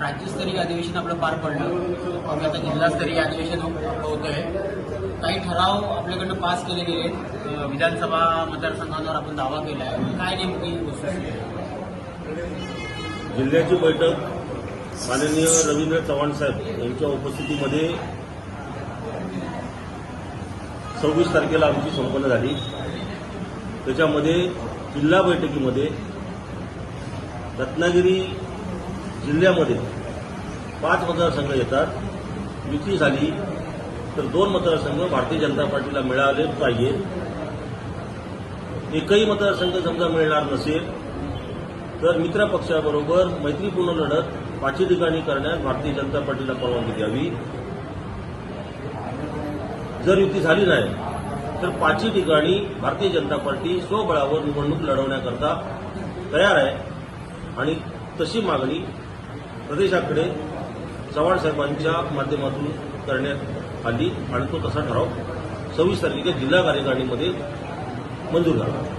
राज्यस्तरीय अधिवेशन आपलं पार पडलं. आणि आता जिल्हास्तरीय अधिवेशन होत आहे काही ठराव आपल्याकडनं पास केले गेले. विधानसभा मतदारसंघांवर आपण दावा केला आहे काय नेमकी जिल्ह्याची बैठक माननीय रवींद्र चव्हाण साहेब यांच्या उपस्थितीमध्ये सव्वीस तारखेला आमची संपन्न झाली. त्याच्यामध्ये जिल्हा बैठकीमध्ये रत्नागिरी जिल्ह्यामध्ये पाच मतदारसंघ येतात. युती झाली तर दोन मतदारसंघ भारतीय जनता पार्टीला मिळाले पाहिजे. एकही मतदारसंघ समजा मिळणार नसेल तर मित्र पक्षाबरोबर मैत्रीपूर्ण लढत पाचही ठिकाणी करण्यास भारतीय जनता पार्टीला परवानगी द्यावी. जर युती झाली नाही तर पाचही ठिकाणी भारतीय जनता पार्टी स्वबळावर निवडणूक लढवण्याकरता तयार आहे. आणि तशी मागणी प्रदेशाकडे चव्हाण साहेबांच्या माध्यमातून करण्यात आली आणि तो तसा ठराव सव्वीस तारखेच्या जिल्हा कार्यकारिणीमध्ये मंजूर झाला.